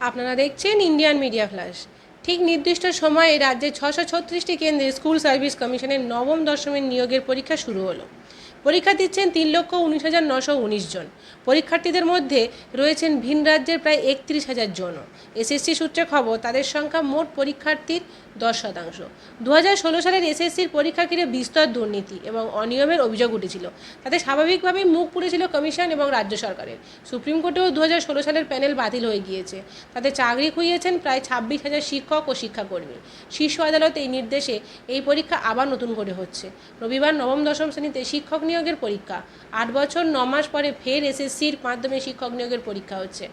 আপনারা দেখছেন Indian media flash ঠিক নির্দিষ্ট সময়ে রাজ্যে ছশো ছত্রিশটি কেন্দ্রে স্কুল সার্ভিস কমিশনের নবম দশমের নিয়োগের পরীক্ষা শুরু হলো। পরীক্ষা দিচ্ছেন তিন লক্ষ উনিশ হাজার নশো উনিশ জন। পরীক্ষার্থীদের মধ্যে রয়েছেন ভিন রাজ্যের প্রায় একত্রিশ হাজার জন এসএসসি সূত্রে খবর, তাদের সংখ্যা মোট পরীক্ষার্থীর দশ শতাংশ। দু হাজার ষোলো সালের এসএসসির পরীক্ষা ঘিরে বিস্তর দুর্নীতি এবং অনিয়মের অভিযোগ উঠেছিল। তাতে স্বাভাবিকভাবেই মুখ পুড়েছিল কমিশন এবং রাজ্য সরকারের। সুপ্রিম কোর্টেও দু হাজার ষোলো সালের প্যানেল বাতিল হয়ে গিয়েছে। তাতে চাকরি খুইয়েছেন প্রায় ছাব্বিশ হাজার শিক্ষক ও শিক্ষাকর্মী। শীর্ষ আদালত এই নির্দেশে এই পরীক্ষা আবার নতুন করে হচ্ছে। রবিবার নবম দশম শ্রেণীতে শিক্ষক নিয়োগের পরীক্ষা। আট বছর, ন মাস পরে ফের এসএসসির মাধ্যমে শিক্ষক নিয়োগের পরীক্ষা হচ্ছে।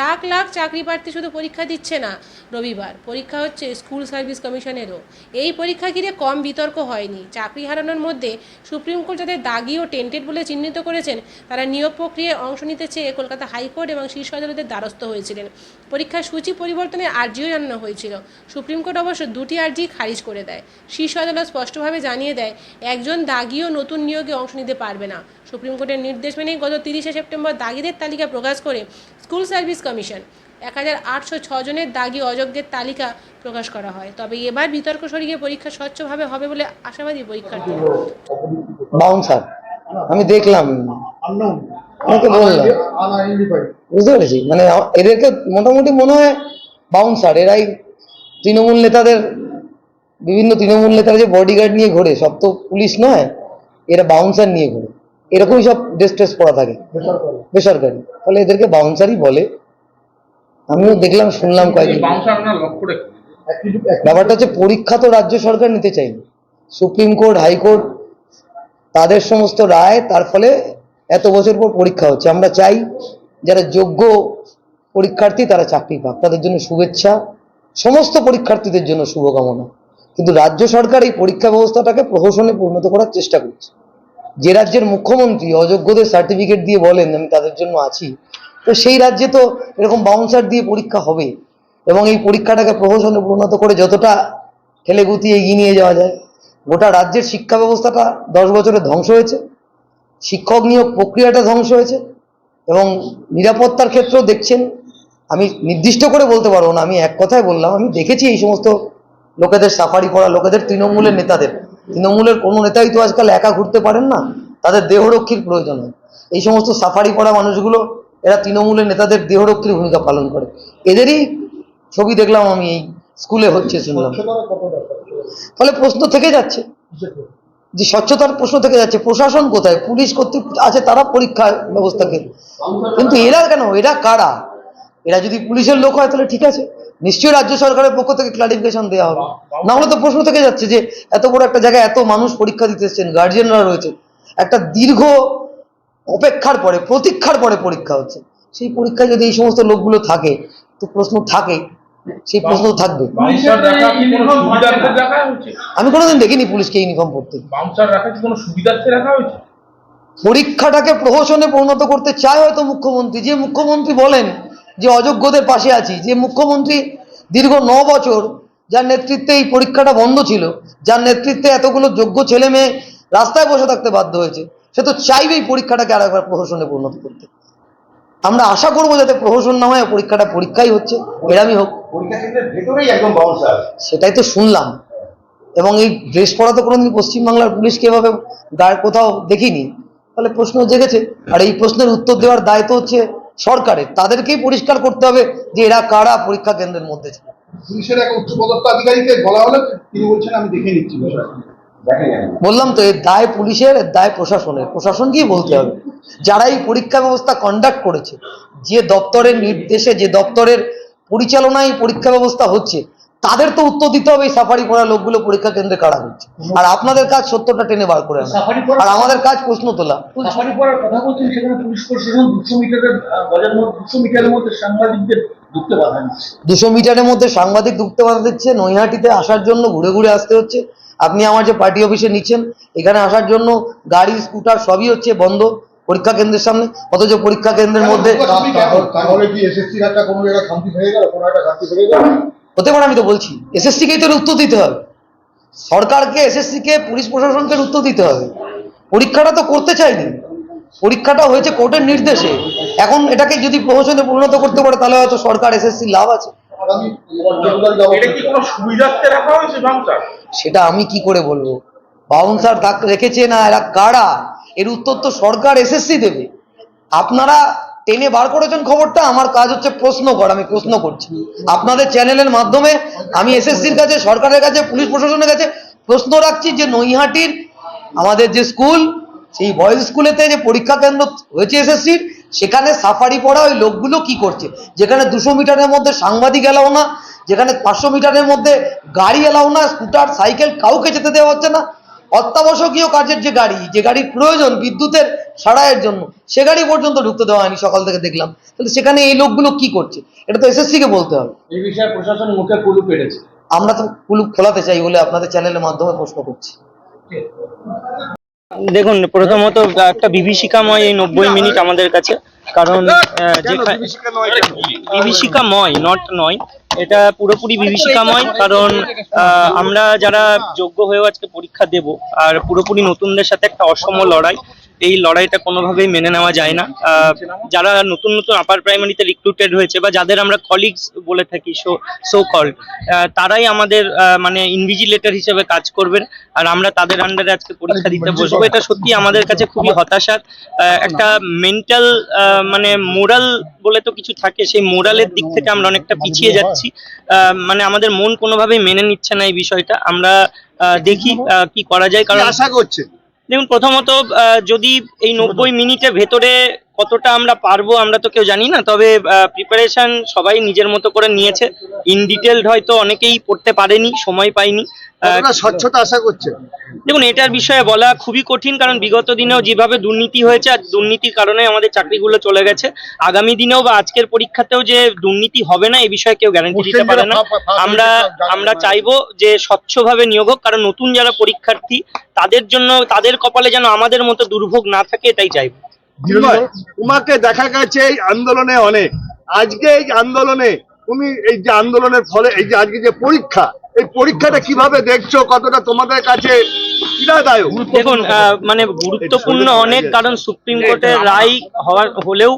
লাখ লাখ চাকরি প্রার্থী শুধু পরীক্ষা দিচ্ছে না রবিবার। পরীক্ষা হচ্ছে স্কুল সার্ভিস কমিশনেরও। এই পরীক্ষা ঘিরে কম বিতর্ক হয়নি। চাকরি হারানোর মধ্যে সুপ্রিম কোর্ট যাদের দাগি ও টেন্টেড বলে চিহ্নিত করেছেন, তারা নিয়োগ প্রক্রিয়ায় অংশ নিতে চেয়ে কলকাতা হাইকোর্ট এবং শীর্ষ আদালতের দ্বারস্থ হয়েছিলেন। পরীক্ষার সূচি পরিবর্তনের আর্জিও জানানো হয়েছিল। সুপ্রিম কোর্ট অবশ্য দুটি আর্জি খারিজ করে দেয়। শীর্ষ আদালত স্পষ্টভাবে জানিয়ে দেয়, একজন দাগিও নতুন নিয়োগে অংশ নিতে পারবে না। সুপ্রিম কোর্টের নির্দেশ মেনেই গত তিরিশে সেপ্টেম্বর দাগিদের তালিকা প্রকাশ করে স্কুল সার্ভিস কমিশন। এক হাজার আটশো জনের দাগি অযোগ্যের তালিকা প্রকাশ করা হয়। তবে এবার বিতর্ক সরিয়ে পরীক্ষা স্বচ্ছভাবে হবে বলে আশাবাদী পরীক্ষার্থীরা। বাউন্সার আমি দেখলাম। আমি তো বললাম। বুঝতে পেরেছি। মানে এদেরকে মোটামুটি মনে হয় বাউন্সার এরাই তৃণমূল নেতাদের, বিভিন্ন তৃণমূল নেতারা যে বডিগার্ড নিয়ে ঘোরে, সব তো পুলিশ নয়। এরা বাউন্সার নিয়ে ঘুরে। এরকমই সব ড্রেস ট্রেস পরা থাকে। বেসরকারি। ফলে এদেরকে বাউন্সারই বলে। আমিও দেখলাম শুনলাম কয়েকদিন। ব্যাপারটা হচ্ছে পরীক্ষা তো রাজ্য সরকার নিতে চাইবে সুপ্রিম কোর্ট হাইকোর্ট তাদের সমস্ত রায় তার ফলে এত বছর পর পরীক্ষা হচ্ছে। আমরা চাই যারা যোগ্য পরীক্ষার্থী তারা চাকরি পাক। তাদের জন্য শুভেচ্ছা। সমস্ত পরীক্ষার্থীদের জন্য শুভকামনা। কিন্তু রাজ্য সরকার এই পরীক্ষা ব্যবস্থাটাকে প্রহসনে পরিণত করার চেষ্টা করছে। যে রাজ্যের মুখ্যমন্ত্রী অযোগ্যদের সার্টিফিকেট দিয়ে বলেন, আমি তাদের জন্য আছি। তো সেই রাজ্যে তো এরকম বাউন্সার দিয়ে পরীক্ষা হবে এবং এই পরীক্ষাটাকে প্রহসনে পরিণত করে যতটা ঠেলে গুতিয়ে এগিয়ে নিয়ে যাওয়া যায়, গোটা রাজ্যের শিক্ষা ব্যবস্থাটা দশ বছরে ধ্বংস হয়েছে, শিক্ষক নিয়োগ প্রক্রিয়াটা ধ্বংস হয়েছে এবং নিরাপত্তার ক্ষেত্রেও দেখছেন, আমি নির্দিষ্ট করে বলতে পারব না, আমি এক কথায় বললাম, আমি দেখেছি এই সমস্ত লোকেদের সাফারি করা, লোকেদের তৃণমূলের নেতাদের। তৃণমূলের কোনো নেতাই তো আজকাল একা ঘুরতে পারেন না। তাদের দেহরক্ষীর প্রয়োজন হয়। এই সমস্ত সাফারি করা মানুষগুলো, এরা তৃণমূলের নেতাদের দেহরক্ষীর ভূমিকা পালন করে। এদেরই ছবি দেখলাম আমি এই স্কুলে হচ্ছে, শুনলাম। ফলে প্রশ্ন থেকে যাচ্ছে। যে স্বচ্ছতার প্রশ্ন থেকে যাচ্ছে, প্রশাসন কোথায়? পুলিশ কর্তৃক আছে, তারা পরীক্ষা ব্যবস্থাকে কিন্তু এরা কেন? এরা কারা? এরা যদি পুলিশের লোক হয় তাহলে ঠিক আছে। নিশ্চয়ই রাজ্য সরকারের পক্ষ থেকে ক্লারিফিকেশন দেওয়া হবে। না হলে তো প্রশ্ন থেকে যাচ্ছে যে এত বড় একটা জায়গায় এত মানুষ পরীক্ষা দিতে এসছেন গার্জিয়ানরা রয়েছে। একটা দীর্ঘ অপেক্ষার পরে প্রতীক্ষার পরে পরীক্ষা হচ্ছে। সেই পরীক্ষায় যদি এই সমস্ত লোকগুলো থাকে তো প্রশ্ন থাকে সেই প্রশ্ন থাকবে। আমি কোনোদিন দেখিনি পুলিশকে ইউনিফর্ম হয়েছে? পরীক্ষাটাকে প্রহসনে পরিণত করতে চায় হয়তো মুখ্যমন্ত্রী। যে মুখ্যমন্ত্রী বলেন যে অযোগ্যদের পাশে আছি যে মুখ্যমন্ত্রী দীর্ঘ ন বছর যার নেতৃত্বে এই পরীক্ষাটা বন্ধ ছিল যার নেতৃত্বে এতগুলো যোগ্য ছেলে মেয়ে রাস্তায় বসে থাকতে বাধ্য হয়েছে সে তো চাইবে এই পরীক্ষাটাকে আর একবার প্রহসনে পরিণত করতে। আমরা আশা করব যাতে প্রহসন না হয় পরীক্ষাটা পরীক্ষাই হচ্ছে এরামই হোক। সেটাই তো শুনলাম। এবং এই ড্রেস পরা তো কোনোদিন পশ্চিমবাংলার পুলিশকে এভাবে কোথাও দেখিনি। তাহলে প্রশ্ন জেগেছে। আর এই প্রশ্নের উত্তর দেওয়ার দায়িত্ব হচ্ছে সরকারের তাদেরকেই পরিষ্কার করতে হবে যে এরা কারা পরীক্ষা কেন্দ্রের মধ্যে ছিল। পুলিশের এক উচ্চপদস্থ আধিকারিককে বলা হলো তিনি বলছেন আমি দেখে নিচ্ছি। বললাম তো এর দায় পুলিশের এর দায় প্রশাসনের। প্রশাসনকেই বলতে হবে। যারা এই পরীক্ষা ব্যবস্থা কন্ডাক্ট করেছে যে দপ্তরের নির্দেশে যে দপ্তরের পরিচালনায় পরীক্ষা ব্যবস্থা হচ্ছে তাদের তো উত্তর দিতে হবে এই সাফারি করা লোকগুলো পরীক্ষা কেন্দ্রে কারা হচ্ছে আর আপনাদের কাজ সত্যটা টেনে বার করে আনা। আর আমাদের কাজ প্রশ্ন তোলা। সাফারি করার কথা বলছেন সেখানে পুলিশ প্রশাসন দুশো মিটারের মধ্যে দুশো মিটারের মধ্যে সাংবাদিকদের ঢুকতে বাধা দিচ্ছে। দুশো মিটারের মধ্যে সাংবাদিক ঢুকতে বাধা দিচ্ছে নৈহাটিতে আসার জন্য ঘুরে ঘুরে আসতে হচ্ছে। আপনি আমার যে পার্টি অফিসে নিচ্ছেন এখানে আসার জন্য গাড়ি স্কুটার সবই হচ্ছে বন্ধ পরীক্ষা কেন্দ্রের সামনে। অথচ পরীক্ষা কেন্দ্রের মধ্যে হতে পারে আমি তো বলছি। এসএসসি কেই তো উত্তর দিতে হবে। সরকারকে এসএসসি কে পুলিশ প্রশাসনকে উত্তর দিতে হবে। পরীক্ষাটা তো করতে চাইনি। পরীক্ষাটা হয়েছে কোর্টের নির্দেশে। এখন এটাকে যদি প্রহসনে পরিণত করতে পারে তাহলে হয়তো সরকার এসএসসি লাভ আছে। সেটা আমি কি করে বলব? বাউন্সার রেখেছে না এরা কারা? এর উত্তর তো সরকার এসএসসি দেবে। আপনারা টেনে বার করেছেন খবরটা? আমার কাজ হচ্ছে প্রশ্ন করা, আমি প্রশ্ন করছি। আপনাদের চ্যানেলের মাধ্যমে আমি এসএসসির কাছে, সরকারের কাছে, পুলিশ প্রশাসনের কাছে প্রশ্ন রাখছি যে নৈহাটির আমাদের যে স্কুল, সেই বয়েজ স্কুলেতে যে পরীক্ষা কেন্দ্র হয়েছে এসএসসির সেখানে সাফারি পড়া ওই লোকগুলো কি করছে? যেখানে দুশো মিটারের মধ্যে সাংবাদিক এলাও না, যেখানে পাঁচশো মিটারের মধ্যে গাড়ি এলাও না, স্কুটার, সাইকেল কাউকে যেতে দেওয়া হচ্ছে না। অত্যাবশ্যকীয় কাজের যে গাড়ি যে গাড়ির প্রয়োজন বিদ্যুতের সারাইয়ের জন্য সে গাড়ি পর্যন্ত ঢুকতে দেওয়া হয়নি সকাল থেকে দেখলাম। তাহলে সেখানে এই লোকগুলো কি করছে? এটা তো এসএসসি কে বলতে হবে। এই বিষয়ে প্রশাসন মুখে কুলু পেটেছে আমরা তো কুলুপ খোলাতে চাই বলে আপনাদের চ্যানেলের মাধ্যমে প্রশ্ন করছি। দেখুন প্রথমত একটা বিভীষিকাময় এই নব্বই মিনিট আমাদের কাছে। কারণ বিভীষিকাময় নট নয়। এটা পুরোপুরি বিভীষিকাময়, কারণ আমরা যারা যোগ্য হয়েও আজকে পরীক্ষা দেব, আর পুরোপুরি নতুনদের সাথে একটা অসম লড়াই এই লড়াইটা কোনোভাবেই মেনে নেওয়া যায় না। যারা নতুন নতুন আপার প্রাইমারিতে রিক্রুটেড হয়েছে বা যাদের আমরা কলিগস বলে থাকি সো সো কল তারাই আমাদের মানে ইনভিজিলেটর হিসেবে কাজ করবেন। আর আমরা তাদের আন্ডারে আজকে পরীক্ষা দিতে বসবো। এটা সত্যি আমাদের কাছে খুবই হতাশার একটা মেন্টাল মানে মোরাল বলে তো কিছু থাকে সেই মোরালের দিক থেকে আমরা অনেকটা পিছিয়ে যাচ্ছি। আহ, মানে আমাদের মন কোনোভাবেই মেনে নিচ্ছে না এই বিষয়টা। আমরা আহ, দেখি কি করা যায়। কারণ আশা করছে। দেখুন প্রথমত যদি এই নব্বই মিনিটের ভেতরে কতটা আমরা পারব আমরা তো কেউ জানি না তবে প্রিপারেশন সবাই নিজের মতো করে নিয়েছে। ইন ডিটেলড হয়তো অনেকেই পড়তে পারেনি সময় পায়নি। স্বচ্ছতা আশা করছে? দেখুন এটার বিষয়ে বলা খুবই কঠিন কারণ বিগত দিনেও যেভাবে দুর্নীতি হয়েছে আর দুর্নীতির কারণে আমাদের চাকরিগুলো চলে গেছে আগামী দিনেও বা আজকের পরীক্ষাতেও যে দুর্নীতি হবে না এই বিষয়ে কেউ গ্যারান্টি দিতে পারে না। আমরা আমরা চাইব যে স্বচ্ছভাবে নিয়োগ হোক কারণ নতুন যারা পরীক্ষার্থী তাদের জন্য তাদের কপালে যেন আমাদের মতো দুর্ভোগ না থাকে এটাই চাইব। তোমাকে দেখা গেছে এই আন্দোলনে অনেক। আজকে এই আন্দোলনে তুমি এই যে আন্দোলনের ফলে এই যে আজকে যে পরীক্ষা এই পরীক্ষাটা কীভাবে দেখছ কতটা তোমাদের কাছে দেখুন আহ, মানে গুরুত্বপূর্ণ অনেক কারণ সুপ্রিম কোর্টের রায় হওয়ার হলেও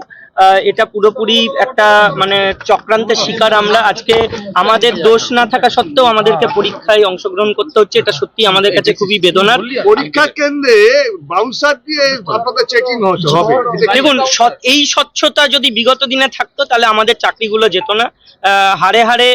এটা পুরোপুরি একটা মানে চক্রান্তের শিকার আমরা। আজকে আমাদের দোষ না থাকা সত্ত্বেও আমাদেরকে পরীক্ষায় অংশগ্রহণ করতে হচ্ছে এটা সত্যি আমাদের কাছে খুবই বেদনার। পরীক্ষা কেন্দ্রে বাউন্সার দিয়ে আপনাদের চেকিং হবে। দেখুন এই স্বচ্ছতা যদি বিগত দিনে থাকতো তাহলে আমাদের চাকরিগুলো যেত না। আহ, হারে হারে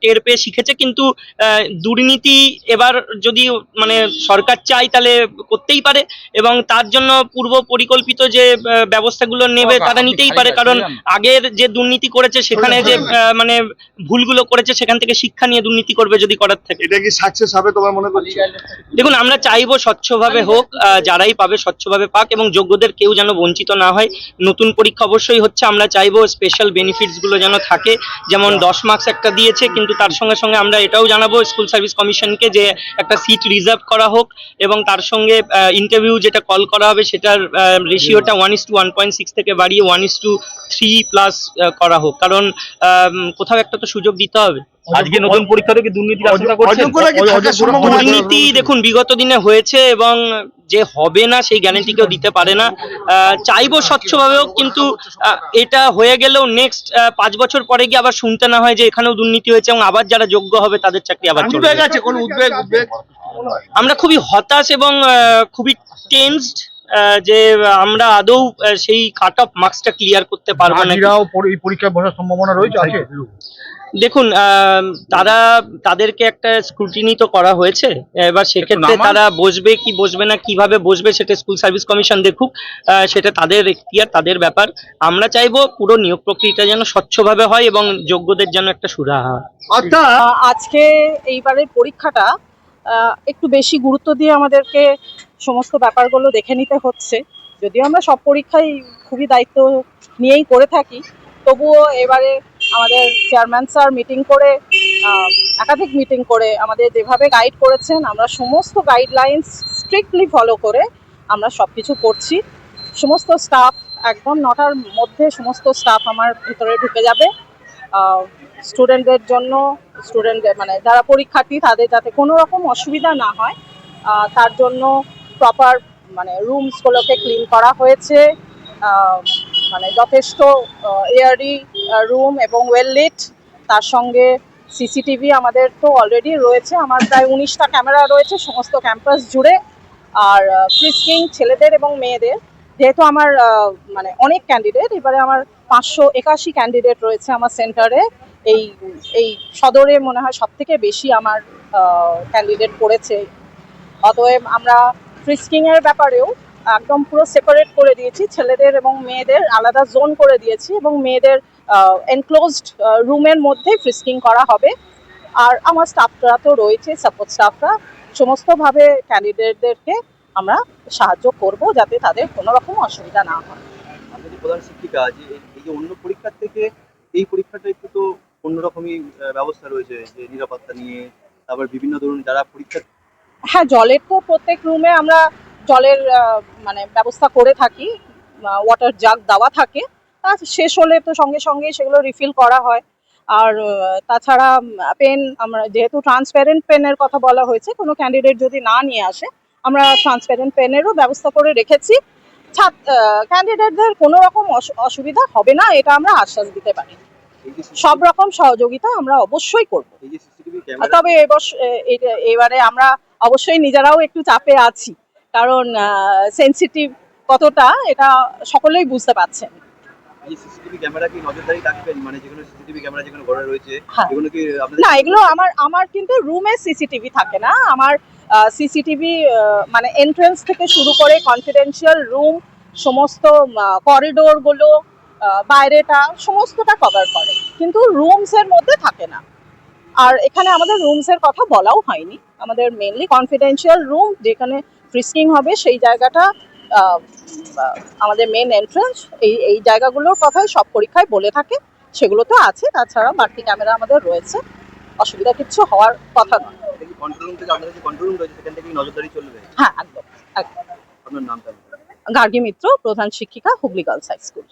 টের পেয়ে শিখেছে কিন্তু আহ, দুর্নীতি এবার যদি মানে সরকার চাই তাহলে করতেই পারে। এবং তার জন্য পূর্ব পরিকল্পিত যে ব্যবস্থাগুলো নেবে তারা নিতেই পারে। কারণ আগের যে দুর্নীতি করেছে সেখানে যে আহ, মানে ভুলগুলো করেছে সেখান থেকে শিক্ষা নিয়ে দুর্নীতি করবে যদি করার থাকে। এটা কি সাকসেস হবে তোমার মনে করছ? দেখুন আমরা চাইব স্বচ্ছভাবে হোক যারাই পাবে স্বচ্ছভাবে পাক এবং যোগ্যদের কেউ যেন বঞ্চিত না হয়। নতুন পরীক্ষা অবশ্যই হচ্ছে আমরা চাইব স্পেশাল বেনিফিটসগুলো যেন থাকে। যেমন দশ মার্কস একটা দিয়েছে কিন্তু তার সঙ্গে সঙ্গে আমরা এটাও জানাব স্কুল সার্ভিস কমিশনকে যে একটা সিট রিজার্ভ করা হোক এবং তার সঙ্গে ইন্টারভিউ যেটা কল করা হবে সেটার রেশিওটা one is to one point six থেকে বাড়িয়ে one is to three plus করা হোক। কারণ কোথাও একটা তো সুযোগ দিতে হবে। আজকে নতুন পরীক্ষাতে কি দুর্নীতির আশঙ্কা করছেন? দুর্নীতি দেখুন বিগত দিনে হয়েছে এবং যে হবে না সেই গ্যারান্টি কেউ দিতে পারে না। আহ, চাইব স্বচ্ছভাবে হোক কিন্তু আহ, এটা হয়ে গেলেও নেক্সট পাঁচ বছর পরে গিয়ে আবার শুনতে না হয় যে এখানেও দুর্নীতি হয়েছে এবং আবার যারা যোগ্য হবে তাদের চাকরি আবার চলে উদ্বেগ যাবে। আছে কোন উদ্বেগ উদ্বেগ? আমরা খুবই হতাশ এবং আহ, খুবই টেন্সড যে আমরা আদৌ সেই কাট অফ মার্কসটা ক্লিয়ার করতে পারব না এই পরীক্ষায় বসার সম্ভাবনা রয়েছে আছে? দেখুন আহ, তারা তাদেরকে একটা স্ক্রুটিনি তো করা হয়েছে। এবার সেক্ষেত্রে তারা বসবে কি বসবে না কীভাবে বসবে সেটা স্কুল সার্ভিস কমিশন দেখুক আহ, সেটা তাদের এখতিয়ার তাদের ব্যাপার। আমরা চাইব পুরো নিয়োগ প্রক্রিয়াটা যেন স্বচ্ছভাবে হয় এবং যোগ্যদের যেন একটা সুরাহা হয়। অর্থাৎ আজকে এইবারের পরীক্ষাটা একটু বেশি গুরুত্ব দিয়ে আমাদেরকে সমস্ত ব্যাপারগুলো দেখে নিতে হচ্ছে। যদিও আমরা সব পরীক্ষাই খুবই দায়িত্ব নিয়েই করে থাকি, তবুও এবারে আমাদের চেয়ারম্যান স্যার মিটিং করে একাধিক মিটিং করে আমাদের যেভাবে গাইড করেছেন, আমরা সমস্ত গাইডলাইন্স স্ট্রিক্টলি ফলো করে আমরা সব কিছু করছি। সমস্ত স্টাফ একদম নটার মধ্যে সমস্ত স্টাফ আমার ভিতরে ঢুকে যাবে। স্টুডেন্টদের জন্য স্টুডেন্টদের মানে যারা পরীক্ষার্থী, তাদের যাতে কোনো রকম অসুবিধা না হয় তার জন্য প্রপার মানে রুমসগুলোকে ক্লিন করা হয়েছে। মানে যথেষ্ট এয়ারি রুম এবং ওয়েল লিট তার সঙ্গে সিসিটিভি আমাদের তো অলরেডি রয়েছে। আমার প্রায় উনিশটা ক্যামেরা রয়েছে, সমস্ত ক্যাম্পাস জুড়ে। আর ফ্রিস্কিং ছেলেদের এবং মেয়েদের। যেহেতু আমার মানে অনেক ক্যান্ডিডেট এবারে আমার পাঁচশো একাশি ক্যান্ডিডেট রয়েছে আমার সেন্টারে এই এই সদরে মনে হয় সব থেকে বেশি আমার ক্যান্ডিডেট পড়েছে। অতএব আমরা ফ্রিস্কিংয়ের ব্যাপারেও একদম পুরো সেপারেট করে দিয়েছি। ছেলেদের এবং মেয়েদের আলাদা জোন করে দিয়েছি এবং মেয়েদের এনক্লোজড রুমের মধ্যে ফ্রিস্কিং করা হবে। আর আমার স্টাফরা তো রয়েছে সাপোর্ট স্টাফরা সমস্তভাবে ক্যান্ডিডেটদেরকে আমরা সাহায্য করব যাতে তাদের কোনো রকম অসুবিধা না হয়। আমাদের প্রধান শিক্ষিকা যে এই- যে অন্য পরীক্ষার থেকে এই পরীক্ষাটা একটু তো অন্যরকমই ব্যবস্থা রয়েছে যে নিরাপত্তা নিয়ে তারপর বিভিন্ন ধরুন যারা পরীক্ষা হ্যাঁ জলের তো প্রত্যেক রুমে আমরা জলের মানে ব্যবস্থা করে থাকি ওয়াটার জাগ দেওয়া থাকে। আর শেষ হলে তো সঙ্গে সঙ্গে সেগুলো রিফিল করা হয়। আর তাছাড়া পেন আমরা যেহেতু ট্রান্সপ্যারেন্ট পেনের কথা বলা হয়েছে কোনো ক্যান্ডিডেট যদি না নিয়ে আসে আমরা ট্রান্সপ্যারেন্ট পেনেরও ব্যবস্থা করে রেখেছি। ক্যান্ডিডেটদের কোনো রকম অসুবিধা হবে না এটা আমরা আশ্বাস দিতে পারি। সব রকম সহযোগিতা আমরা অবশ্যই করব। তবে এবারে আমরা অবশ্যই নিজেরাও একটু চাপে আছি কারণ সেন্সিটিভ কতটা এটা সকলেই বুঝতে পারছেন। মানে হ্যাঁ। না এগুলো আমার আমার কিন্তু রুমে সিসিটিভি থাকে না। আমার সিসিটিভি মানে এন্ট্রেন্স থেকে শুরু করে কনফিডেন্সিয়াল রুম সমস্ত করিডোরগুলো বাইরেটা, সমস্তটা কভার করে। কিন্তু রুমসের মধ্যে থাকে না। আর এখানে আমাদের রুমসের কথা বলাও হয়নি। আমাদের মেনলি কনফিডেন্সিয়াল রুম যেখানে ফ্রিস্কিং হবে, সেই জায়গাটা আমাদের মেন এন্ট্রেন্স এই এই জায়গাগুলোর কথাই সব পরীক্ষায় বলে থাকে। সেগুলো তো আছে। তাছাড়া বাড়তি ক্যামেরা আমাদের রয়েছে। অসুবিধা কিচ্ছু হওয়ার কথা নয়। কন্ট্রোল রুম থেকে কন্ট্রোল রুম রয়েছে সেখান নজরদারি চলবে? হ্যাঁ একদম একদম। আপনার নামটা গার্গী মিত্র প্রধান শিক্ষিকা হুগলি গার্লস হাই স্কুল।